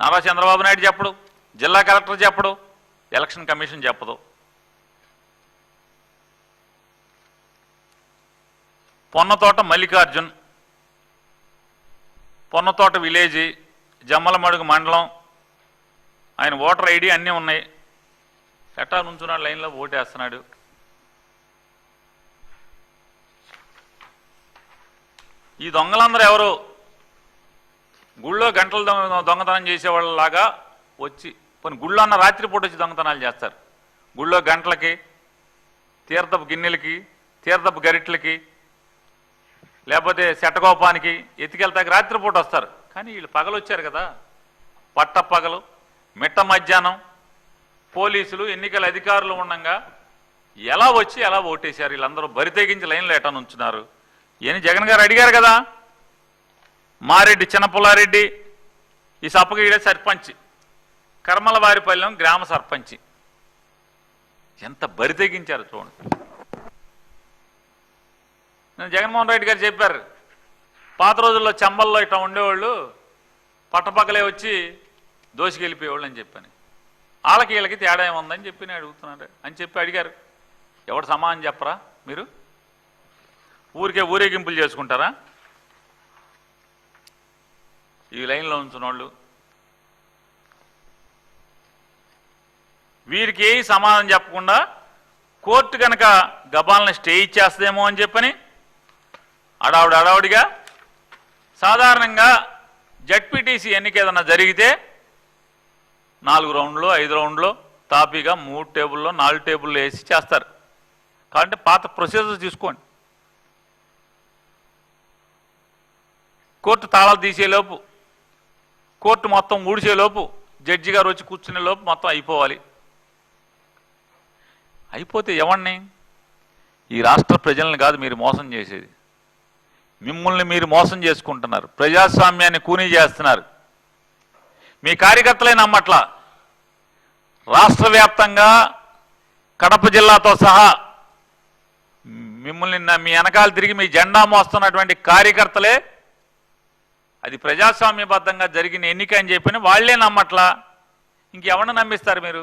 నారా చంద్రబాబు నాయుడు చెప్పడు జిల్లా కలెక్టర్ చెప్పడు ఎలక్షన్ కమిషన్ చెప్పదు. పొన్నతోట మల్లికార్జున్ పొన్నతోట విలేజ్ జమ్మలమడుగు మండలం ఆయన ఓటర్ ఐడి అన్నీ ఉన్నాయి. ఎట్టా నుంచున్నాడు లైన్లో? ఓటేస్తున్నాడు. ఈ దొంగలందరూ ఎవరు? గుళ్ళో గంటలు దొంగతనం చేసేవాళ్ళలాగా వచ్చి కొన్ని గుళ్ళో అన్న రాత్రిపూట వచ్చి దొంగతనాలు చేస్తారు. గుళ్ళో గంటలకి తీర్థపు గిన్నెలకి తీర్థపు గరిట్లకి లేకపోతే శటకోపానికి ఎత్తుకెళ్తాకి రాత్రిపూట వస్తారు. కానీ వీళ్ళు పగలు వచ్చారు కదా. పట్ట పగలు మిట్ట మధ్యాహ్నం పోలీసులు ఎన్నికల అధికారులు ఉండగా ఎలా వచ్చి ఎలా ఓటేశారు? వీళ్ళందరూ బరితెగించి లైన్లో ఎటనుంచున్నారు? ఏని జగన్ గారు అడిగారు కదా. మారెడ్డి చిన్నపుల్లారెడ్డి ఈ సప్పగీడే సర్పంచ్. కర్మలవారిపల్లెం గ్రామ సర్పంచ్. ఎంత బరి తెగించారు చూడండి. నేను జగన్మోహన్ రెడ్డి గారు చెప్పారు పాత రోజుల్లో చెంబల్లో ఇట్లా ఉండేవాళ్ళు పట్టపక్కలే వచ్చి దోషికెళ్ళిపోయేవాళ్ళు అని చెప్పాను. వాళ్ళకి వీళ్ళకి తేడా ఏముందని చెప్పి నేను అడుగుతున్నాడు అని చెప్పి అడిగారు. ఎవడు సమానం చెప్పరా మీరు? ఊరికే ఊరేగింపులు చేసుకుంటారా? ఈ లైన్లో ఉంచిన వీరికి ఏ సమాధానం చెప్పకుండా కోర్టు కనుక గబాలను స్టే ఇచ్చేస్తుందేమో అని చెప్పని అడావుడి అడావుడిగా సాధారణంగా జడ్పీటీసీ ఎన్నిక ఏదన్నా జరిగితే నాలుగు రౌండ్లు ఐదు రౌండ్లు తాపీగా మూడు టేబుల్లో నాలుగు టేబుల్లో వేసి చేస్తారు. కాబట్టి పాత ప్రొసీజర్ తీసుకోండి. కోర్టు తాళాలు తీసేలోపు కోర్టు మొత్తం ఊడిచేలోపు జడ్జి గారు వచ్చి కూర్చునే లోపు మొత్తం అయిపోవాలి. అయిపోతే ఎవరిని ఈ రాష్ట్ర ప్రజల్ని కాదు మీరు మోసం చేసేది. మిమ్మల్ని మీరు మోసం చేసుకుంటున్నారు. ప్రజాస్వామ్యాన్ని కూనీ చేస్తున్నారు. మీ కార్యకర్తలే నమ్మట్లా. రాష్ట్ర వ్యాప్తంగా కడప జిల్లాతో సహా మిమ్మల్ని మీ వెనకాల తిరిగి మీ జెండా మోస్తున్నటువంటి కార్యకర్తలే అది ప్రజాస్వామ్యబద్ధంగా జరిగిన ఎన్నిక అని చెప్పిన వాళ్ళే నమ్మట్లా? ఇంకెవరిని నమ్మిస్తారు మీరు?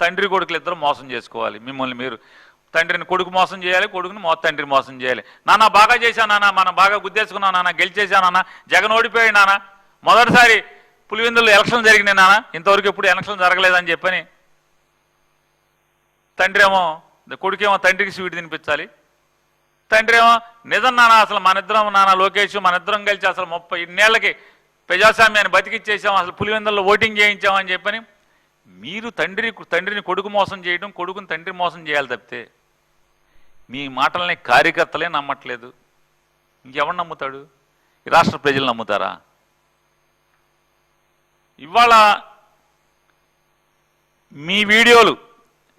తండ్రి కొడుకులు ఇద్దరు మోసం చేసుకోవాలి. మిమ్మల్ని మీరు తండ్రిని కొడుకు మోసం చేయాలి కొడుకుని మో తండ్రిని మోసం చేయాలి. నాన్న బాగా చేశాను నాన్న మనం బాగా గుద్దేసుకున్నాం నాన్న గెలిచేశాను నాన్న జగన్ ఓడిపోయాడు నాన్న. మొదటిసారి పులివెందులు ఎలక్షన్ జరిగినాయి నాన్న. ఇంతవరకు ఎప్పుడు ఎలక్షన్ జరగలేదని చెప్పని. తండ్రి ఏమో కొడుకేమో తండ్రికి స్వీట్ తినిపించాలి. తండ్రి ఏమో నిజం నాన్న అసలు మన ఇద్దరం నాన్న లోకేష్ మన ఇద్దరం కలిసి అసలు ముప్పై ఇన్నేళ్ళకి ప్రజాస్వామ్యాన్ని బతికిచ్చేసాం అసలు పులివెందుల్లో ఓటింగ్ చేయించామని చెప్పని మీరు తండ్రి తండ్రిని కొడుకు మోసం చేయడం కొడుకుని తండ్రి మోసం చేయాలి తప్పితే మీ మాటల్ని కార్యకర్తలే నమ్మట్లేదు. ఇంకెవరు నమ్ముతాడు? ఈ రాష్ట్ర ప్రజలు నమ్ముతారా? ఇవాళ మీ వీడియోలు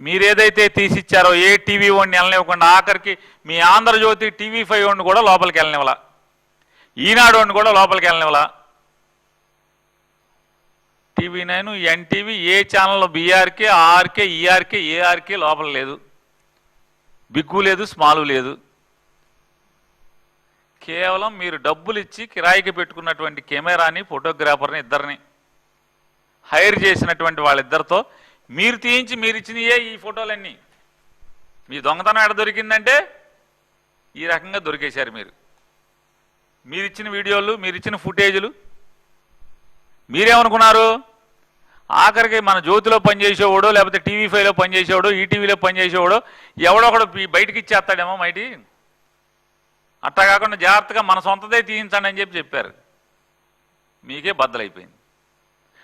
మీరేదైతే తీసిచ్చారో ఏ టీవీ వాడిని వెళ్ళనివ్వకుండా ఆఖరికి మీ ఆంధ్రజ్యోతి టీవీ ఫైవ్ వాడిని కూడా లోపలికి వెళ్ళనివ్వాల. ఈనాడు వాడిని కూడా లోపలికి వెళ్ళనివ్వాల. టీవీ నైన్ ఎన్టీవీ ఏ ఛానల్లో బీఆర్కే ఆర్కే ఈఆర్కే ఏఆర్కే లోపల లేదు. బిగ్గు లేదు స్మాలు లేదు. కేవలం మీరు డబ్బులు ఇచ్చి కిరాయికి పెట్టుకున్నటువంటి కెమెరాని ఫోటోగ్రాఫర్ని ఇద్దరిని హైర్ చేసినటువంటి వాళ్ళిద్దరితో మీరు తీయించి మీరు ఇచ్చినయే ఈ ఫోటోలన్నీ. మీ దొంగతనం ఎక్కడ దొరికిందంటే ఈ రకంగా దొరికేశారు మీరు. మీరు ఇచ్చిన వీడియోలు మీరు ఇచ్చిన ఫుటేజులు. మీరేమనుకున్నారు? ఆఖరికి మన జ్యోతిలో పనిచేసేవాడో లేకపోతే టీవీ ఫైవ్లో పనిచేసేవాడో ఈటీవీలో పనిచేసేవాడో ఎవడో ఒకడు బయటికి ఇచ్చేస్తాడేమో మైటి. అట్టా కాకుండా జాగ్రత్తగా మన సొంతదే తీయించండి అని చెప్పి చెప్పారు. మీకే బద్దలైపోయింది.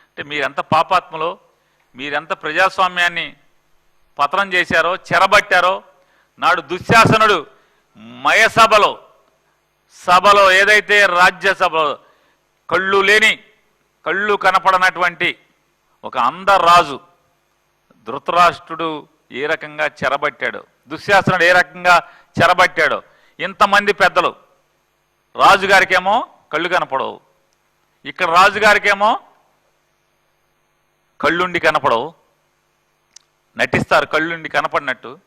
అంటే మీరెంత పాపాత్మలో మీరెంత ప్రజాస్వామ్యాన్ని పతనం చేశారో చెరబట్టారో నాడు దుశ్శాసనుడు మయసభలో సభలో ఏదైతే రాజ్యసభలో కళ్ళు లేని కళ్ళు కనపడనటువంటి ఒక అందరాజు ధృతరాష్ట్రుడు ఏ రకంగా చెరబట్టాడో? దుశ్శాసనుడు ఏ రకంగా చెరబట్టాడో? ఇంతమంది పెద్దలు రాజుగారికేమో కళ్ళు కనపడవు. ఇక్కడ రాజుగారికేమో కళ్ళుండి కనపడవు. నటిస్తారు కళ్ళుండి కనపడినట్టు.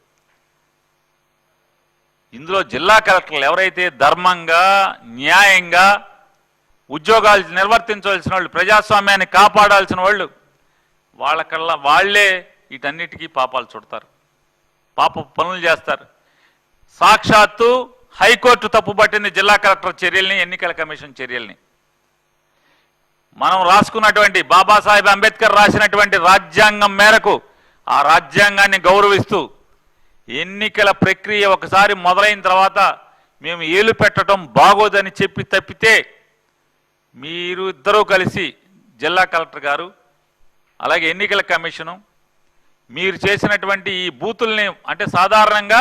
ఇందులో జిల్లా కలెక్టర్లు ఎవరైతే ధర్మంగా న్యాయంగా ఉద్యోగాలు నిర్వర్తించవలసిన వాళ్ళు ప్రజాస్వామ్యాన్ని కాపాడాల్సిన వాళ్ళు వాళ్ళకల్లా వాళ్ళే వీటన్నిటికీ పాపాలు చుడతారు. పాప పనులు చేస్తారు. సాక్షాత్తు హైకోర్టు తప్పుపట్టింది జిల్లా కలెక్టర్ చర్యల్ని ఎన్నికల కమిషన్ చర్యల్ని. మనం రాసుకున్నటువంటి బాబాసాహెబ్ అంబేద్కర్ రాసినటువంటి రాజ్యాంగం మేరకు ఆ రాజ్యాంగాన్ని గౌరవిస్తూ ఎన్నికల ప్రక్రియ ఒకసారి మొదలైన తర్వాత మేము ఏలు పెట్టడం బాగోదని చెప్పి తప్పితే మీరు ఇద్దరూ కలిసి జిల్లా కలెక్టర్ గారు అలాగే ఎన్నికల కమిషను మీరు చేసినటువంటి ఈ బూతుల్ని అంటే సాధారణంగా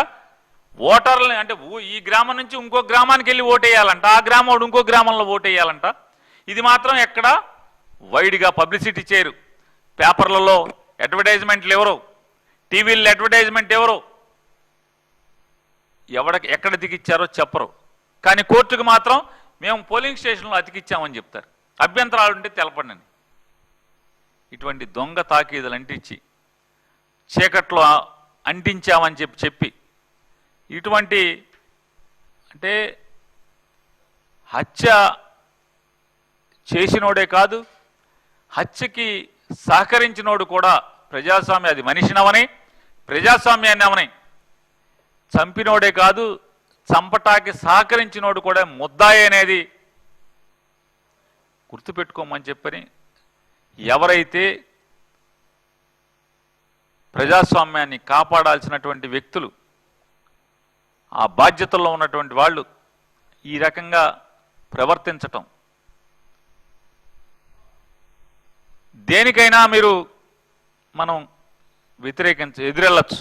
ఓటర్లని అంటే ఈ గ్రామం నుంచి ఇంకో గ్రామానికి వెళ్ళి ఓటేయాలంట ఆ గ్రామం ఇంకో గ్రామంలో ఓటేయాలంట. ఇది మాత్రం ఎక్కడ వైడ్గా పబ్లిసిటీ చేయరు. పేపర్లలో అడ్వర్టైజ్మెంట్లు ఎవరు? టీవీల్లో అడ్వర్టైజ్మెంట్ ఎవరు? ఎవడకి ఎక్కడ దిగిచ్చారో చెప్పరు. కానీ కోర్టుకు మాత్రం మేము పోలింగ్ స్టేషన్లో అతికిచ్చామని చెప్తారు. అభ్యంతరాలు ఉంటే తెలపండి. ఇటువంటి దొంగ తాకీదులు అంటించి చీకట్లో అంటించామని చెప్పి చెప్పి ఇటువంటి అంటే హత్య చేసినోడే కాదు హత్యకి సహకరించినోడు కూడా ప్రజాస్వామ్య అది మనిషినవని ప్రజాస్వామ్యాన్ని అవని చంపినోడే కాదు చంపటాకి సహకరించినోడు కూడా ముద్దాయి అనేది గుర్తుపెట్టుకోమని చెప్పని ఎవరైతే ప్రజాస్వామ్యాన్ని కాపాడాల్సినటువంటి వ్యక్తులు ఆ బాధ్యతల్లో ఉన్నటువంటి వాళ్ళు ఈ రకంగా ప్రవర్తించటం దేనికైనా మీరు మనం వ్యతిరేకించ ఎదురెళ్ళచ్చు.